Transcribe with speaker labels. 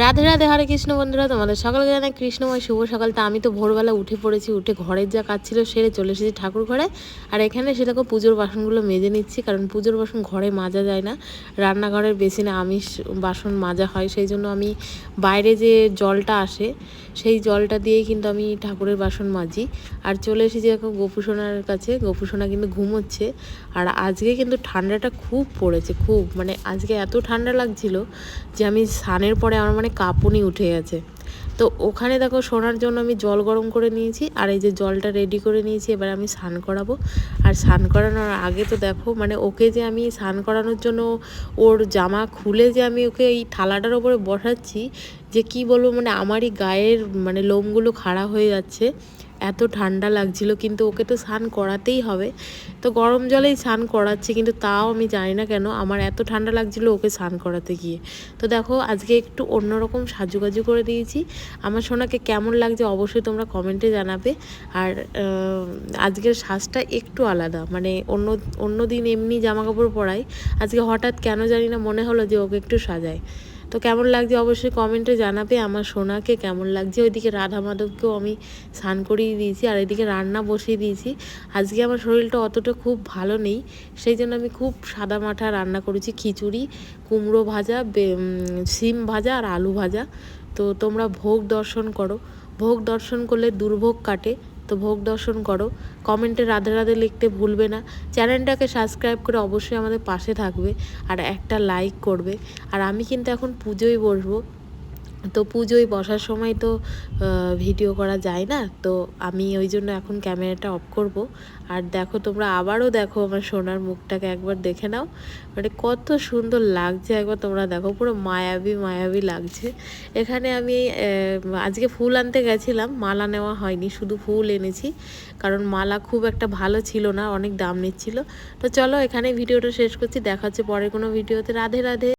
Speaker 1: রাধে রাধে হরে কৃষ্ণ বন্ধুরা, তোমাদের সকালকে জানাই কৃষ্ণময় শুভ সকাল। তা আমি তো ভোরবেলা উঠে পড়েছি, উঠে ঘরের যা কাজ ছিল সেরে চলে এসেছি ঠাকুর ঘরে। আর এখানে সেটাকে পুজোর বাসনগুলো মেজে নিচ্ছি, কারণ পুজোর বাসন ঘরে মাজা যায় না। রান্নাঘরের বেসিনে আমিষ বাসন মাজা হয়, সেই জন্য আমি বাইরে যে জলটা আসে সেই জলটা দিয়েই কিন্তু আমি ঠাকুরের বাসন মাজি। আর চলে এসেছি এখন গোপুসোনার কাছে। গোপুসোনা কিন্তু ঘুমোচ্ছে। আর আজকে কিন্তু ঠান্ডাটা খুব পড়েছে, খুব। মানে আজকে এত ঠান্ডা লাগছিল যে আমি স্নানের পরে আমার মানে কাঁপুনি উঠে গেছে। তো ওখানে দেখো শোনার জন্য আমি জল গরম করে নিয়েছি, আর এই যে জলটা রেডি করে নিয়েছি, এবার আমি স্নান করাবো। আর স্নান করানোর আগে তো দেখো মানে ওকে যে আমি স্নান করানোর জন্য ওর জামা খুলে যে আমি ওকে এই থালাটার ওপরে বসাচ্ছি, যে কি বলব মানে আমারই গায়ের মানে লোমগুলো খাড়া হয়ে যাচ্ছে। এত ঠান্ডা লাগছিল, কিন্তু ওকে তো স্নান করাতেই হবে। তো গরম জলেই স্নান করাচ্ছি, কিন্তু তাও আমি জানি না কেন আমার এত ঠান্ডা লাগছিল ওকে স্নান করাতে গিয়ে। তো দেখো, আজকে একটু অন্যরকম সাজুগাজু করে দিয়েছি। আমার সোনাকে কেমন লাগছে অবশ্যই তোমরা কমেন্টে জানাবে। আর আজকের সাজটা একটু আলাদা মানে অন্য অন্য দিন এমনি জামা কাপড় পরাই। আজকে হঠাৎ কেন জানি না মনে হলো যে ওকে একটু সাজায় তো কেমন লাগছে অবশ্যই কমেন্টে জানাবে। আমার সোনাকে কেমন লাগছে? ওইদিকে রাধা মাধবকেও আমি স্নান করিয়ে দিয়েছি আর এদিকে রান্না বসিয়ে দিয়েছি। আজকে আমার শরীরটা অতটা খুব ভালো নেই, সেই জন্য আমি খুব সাদা মাঠা রান্না করেছি। খিচুড়ি, কুমড়ো ভাজা সিম ভাজা আর আলু ভাজা। তো তোমরা ভোগ দর্শন করো। ভোগ দর্শন করলে দুর্ভোগ কাটে। তো ভোগ দর্শন করো। কমেন্টে রাধে রাধে লিখতে ভুলবে না। চ্যানেলটাকে সাবস্ক্রাইব করে অবশ্যই আমাদের পাশে থাকবে আর একটা লাইক করবে। আর আমি কিন্তু এখন পুজোয় বসবো। তো পুজোয় বসার সময় তো ভিডিও করা যায় না। তো আমি ওই জন্য এখন ক্যামেরাটা অফ করব। আর দেখো, তোমরা আবারও দেখো আমার সোনার মুখটাকে একবার দেখে নাও। মানে কত সুন্দর লাগছে একবার তোমরা দেখো, পুরো মায়াবী মায়াবী লাগছে। এখানে আমি আজকে ফুল আনতে গেছিলাম, মালা নেওয়া হয়নি, শুধু ফুল এনেছি। কারণ মালা খুব একটা ভালো ছিল না, অনেক দাম নিচ্ছিল। তো চলো এখানে ভিডিওটা শেষ করছি, দেখা হচ্ছে পরের কোনো ভিডিওতে রাধে রাধে।